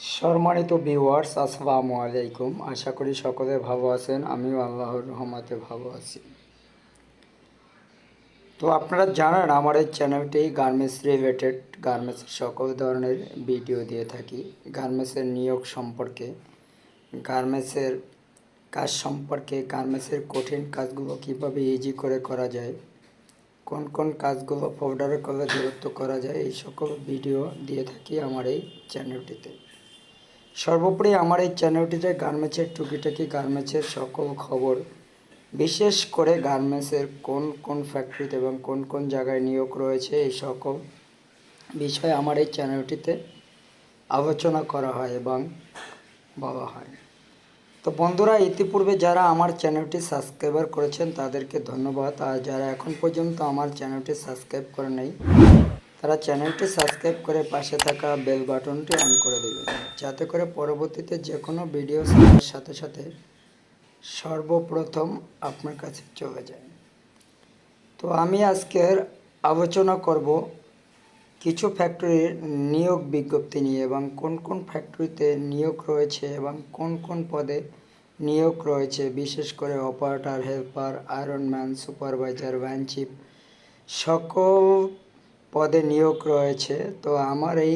সম্মানিত ভিউয়ার্স আসসালামু আলাইকুম। আশা করি সকলে ভালো আছেন, আমিও আল্লাহর রহমতে ভালো আছি। তো আপনারা জানেন, আমার এই চ্যানেলটি গার্মেন্টস রিলেটেড গার্মেন্টসের সকল ধরনের ভিডিও দিয়ে থাকি। গার্মেন্টসের নিয়োগ সম্পর্কে গার্মেন্টসের কাজ সম্পর্কে গার্মেন্টসের কঠিন কাজগুলো কীভাবে ইজি করে করা যায়, কোন কোন কাজগুলো পাউডারে করলে দূরত্ব করা যায়, এই সকল ভিডিও দিয়ে থাকি আমার এই চ্যানেলটিতে। সর্বোপরি আমার এই চ্যানেলটিতে গার্মেন্টসের টুকিটাকি গার্মেন্টসের সকল খবর, বিশেষ করে গার্মেন্টসের কোন কোন ফ্যাক্টরিতে এবং কোন কোন জায়গায় নিয়োগ রয়েছে, এই সকল বিষয়ে আমার এই চ্যানেলটিতে আলোচনা করা হয় এবং বলা হয়। তো বন্ধুরা, ইতিপূর্বে যারা আমার চ্যানেলটি সাবস্ক্রাইবার করেছেন, তাদেরকে ধন্যবাদ। আর যারা এখন পর্যন্ত আমার চ্যানেলটি সাবস্ক্রাইব করে নেই তারা চ্যানেলটি সাবস্ক্রাইব করে পাশে থাকা বেল বাটনটি অন করে দেবে, যাতে করে পরবর্তীতে যে কোনো ভিডিও ছাড়ার সাথে সাথে সর্বপ্রথম আপনার কাছে চলে যায়। তো আমি আজকের আলোচনা করব কিছু ফ্যাক্টরির নিয়োগ বিজ্ঞপ্তি নিয়ে এবং কোন কোন ফ্যাক্টরিতে নিয়োগ রয়েছে এবং কোন কোন পদে নিয়োগ রয়েছে, বিশেষ করে অপারেটর হেল্পার আয়রনম্যান সুপারভাইজার ভ্যানচিপ সকল পদে নিয়োগ রয়েছে। তো আমার এই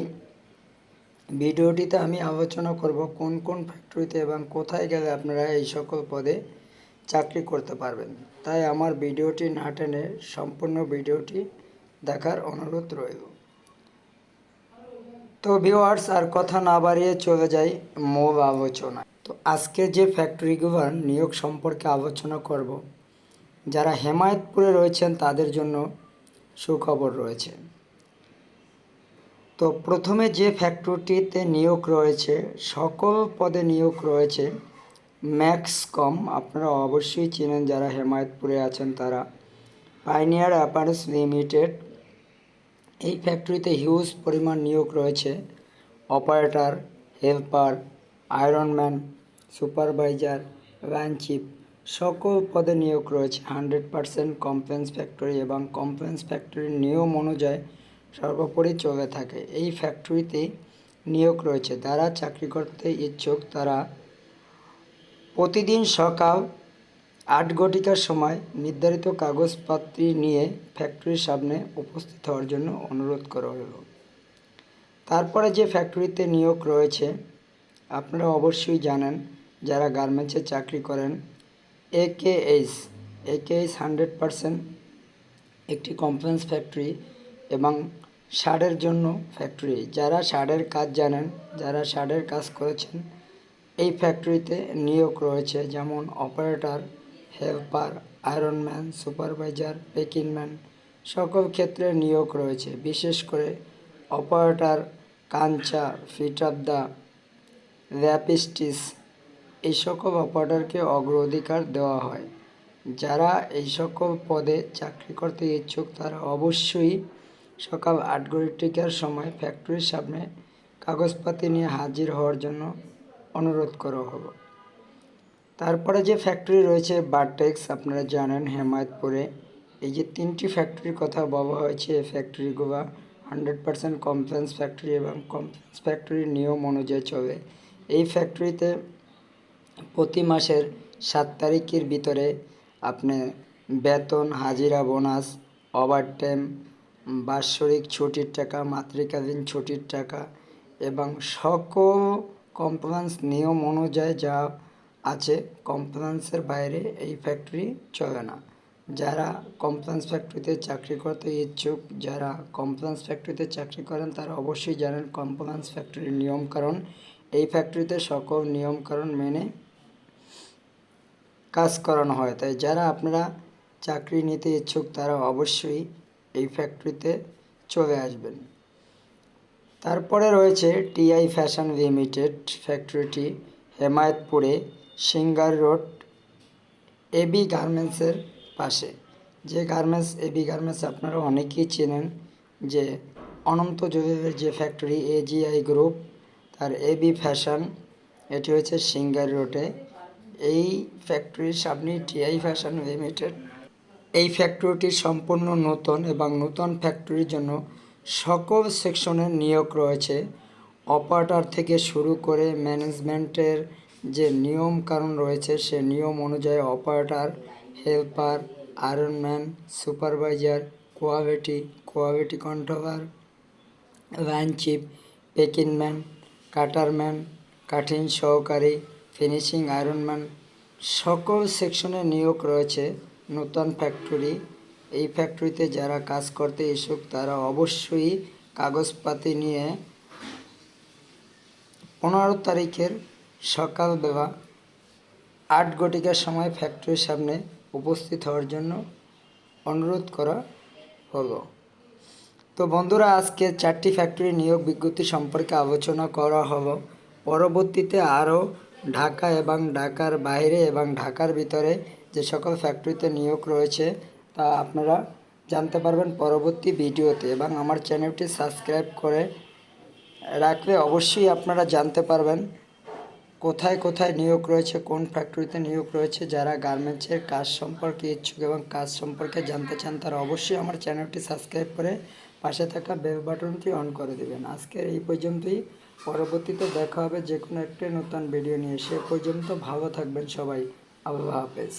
ভিডিওটিতে আমি আলোচনা করব কোন কোন ফ্যাক্টরিতে এবং কোথায় গেলে আপনারা এই সকল পদে চাকরি করতে পারবেন। তাই আমার ভিডিওটি না টেনে সম্পূর্ণ ভিডিওটি দেখার অনুরোধ রইল। তো ভিউয়ার্স আর কথা না বাড়িয়ে চলে যাই মূল আলোচনা তো আজকে যে ফ্যাক্টরিগুলোর নিয়োগ সম্পর্কে আলোচনা করব, যারা হেমায়তপুরে রয়েছেন তাদের জন্য সুখবর রয়েছে। তো প্রথমে যে ফ্যাক্টরিটিতে নিয়োগ রয়েছে, সকল পদে নিয়োগ রয়েছে ম্যাক্স কম আপনারা অবশ্যই চেনেন যারা হেমায়তপুরে আছেন তারা। পাইনিয়ার অ্যাপারেন্স লিমিটেড এই ফ্যাক্টরিতে হিউজ পরিমাণ নিয়োগ রয়েছে। অপারেটর হেল্পার আয়রনম্যান সুপারভাইজার ভ্যানচিপ সকল পদে নিয়োগ রয়েছে। হান্ড্রেড পারসেন্ট কমপ্লেন্স ফ্যাক্টরি এবং কমপ্লেন্স ফ্যাক্টরির নিয়ম অনুযায়ী সর্বোপরি চলে থাকে। এই ফ্যাক্টরিতে নিয়োগ রয়েছে। যারা চাকরি করতে ইচ্ছুক, তারা প্রতিদিন সকাল আট ঘটিকার সময় নির্ধারিত কাগজপত্র নিয়ে ফ্যাক্টরির সামনে উপস্থিত হওয়ার জন্য অনুরোধ করা হলো। তারপরে যে ফ্যাক্টরিতে নিয়োগ রয়েছে, আপনারা অবশ্যই জানেন, যারা গার্মেন্টসে চাকরি করেন A K H A K H hundred percent একটি কমপ্লেন্স ফ্যাক্টরি এবং শার্টের জন্য ফ্যাক্টরি যারা শার্টের কাজ জানেন, যারা শার্টের কাজ করেছেন, এই ফ্যাক্টরিতে নিয়োগ রয়েছে যেমন operator helper ironman supervisor packing man সকল ক্ষেত্রে নিয়োগ রয়েছে। বিশেষ করে অপারেটর কাঞ্চা ফিট অফ দ্য ল্যাপিস্টিস এই সকল অপারেটরকে অগ্রাধিকার দেওয়া হয়। যারা এই সকল পদে চাকরি করতে ইচ্ছুক, তারা অবশ্যই সকাল আট ঘটিকার সময় ফ্যাক্টরির সামনে কাগজপাতি নিয়ে হাজির হওয়ার জন্য অনুরোধ করা হলো তারপরে যে ফ্যাক্টরি রয়েছে বারটেক্স, আপনারা জানেন হেমায়তপুরে, এই যে তিনটি ফ্যাক্টরির কথা বলা হয়েছে, এই ফ্যাক্টরিগুলো হান্ড্রেড পারসেন্ট কমপ্লেন্স ফ্যাক্টরি এবং কমপ্লেন্স ফ্যাক্টরির নিয়ম অনুযায়ী চলে। এই ফ্যাক্টরিতে প্রতি মাসের সাত তারিখের ভিতরে আপনি বেতন, হাজিরা, বোনাস ওভারটাইম বাৎসরিক ছুটির টাকা, মাতৃকালীন ছুটির টাকা এবং সকল কমপ্লেন্স নিয়ম অনুযায়ী যা আছে কমপ্লেন্সের বাইরে এই ফ্যাক্টরি চলে না। যারা কমপ্লেন্স ফ্যাক্টরিতে চাকরি করতে ইচ্ছুক, যারা কমপ্লেন্স ফ্যাক্টরিতে চাকরি করেন, তারা অবশ্যই জানেন কমপ্লেন্স ফ্যাক্টরির নিয়মকানুন। এই ফ্যাক্টরিতে সকল নিয়মকানুন মেনে কাজ করানো হয়। তাই যারা আপনারা চাকরি নিতে ইচ্ছুক, তারা অবশ্যই এই ফ্যাক্টরিতে চলে আসবেন। তারপরে রয়েছে টিআই ফ্যাশন লিমিটেড ফ্যাক্টরিটি হেমায়তপুরে, সিঙ্গার রোড এবি গার্মেন্টসের পাশে। যে গার্মেন্টস এবি গার্মেন্টস আপনারা অনেকেই চেনেন যে অনন্ত জলিলের যে ফ্যাক্টরি এজিআই গ্রুপ তার এবি ফ্যাশন এটি হচ্ছে সিঙ্গার রোডে। এই ফ্যাক্টরির সামনে টিআই ফ্যাশন লিমিটেড এই ফ্যাক্টরিটি সম্পূর্ণ নতুন এবং নতুন ফ্যাক্টরির জন্য সকল সেকশনের নিয়োগ রয়েছে। অপারেটর থেকে শুরু করে ম্যানেজমেন্টের যে নিয়ম কানুন রয়েছে, সে নিয়ম অনুযায়ী operator, helper ironman supervisor, quality quality controller, line chief packingman cutterman কাঠিন সহকারী ফিনিশিং আয়রনম্যান সকল সেকশনে নিয়োগ রয়েছে নূতন ফ্যাক্টরি এই ফ্যাক্টরিতে যারা কাজ করতে ইচ্ছুক, তারা অবশ্যই কাগজপাতি নিয়ে পনেরো তারিখের সকালবেলা আট ঘটিকার সময় ফ্যাক্টরির সামনে উপস্থিত হওয়ার জন্য অনুরোধ করা হলো। তো বন্ধুরা, আজকে চারটি ফ্যাক্টরি নিয়োগ বিজ্ঞপ্তি সম্পর্কে আলোচনা করা হলো। পরবর্তীতে আরও ঢাকা এবং ঢাকার বাইরে এবং ঢাকার ভিতরে যে সকল ফ্যাক্টরিতে নিয়োগ রয়েছে, তা আপনারা জানতে পারবেন পরবর্তী ভিডিওতে এবং আমার চ্যানেলটি সাবস্ক্রাইব করে রাখলে অবশ্যই আপনারা জানতে পারবেন। কোথায় কোথায় নিয়োগ রয়েছে, কোন ফ্যাক্টরিতে নিয়োগ রয়েছে, যারা গার্মেন্টসের কাজ সম্পর্কে ইচ্ছুক এবং কাজ সম্পর্কে জানতে চান, তারা অবশ্যই আমার চ্যানেলটি সাবস্ক্রাইব করে পাশে থাকা বেল বাটনটি অন করে দেবেন। আজকের এই পর্যন্তই। পরবর্তীতে দেখা হবে যে কোনো একটি নতুন ভিডিও নিয়ে। সে পর্যন্ত ভালো থাকবেন সবাই। আল্লাহ হাফেজ।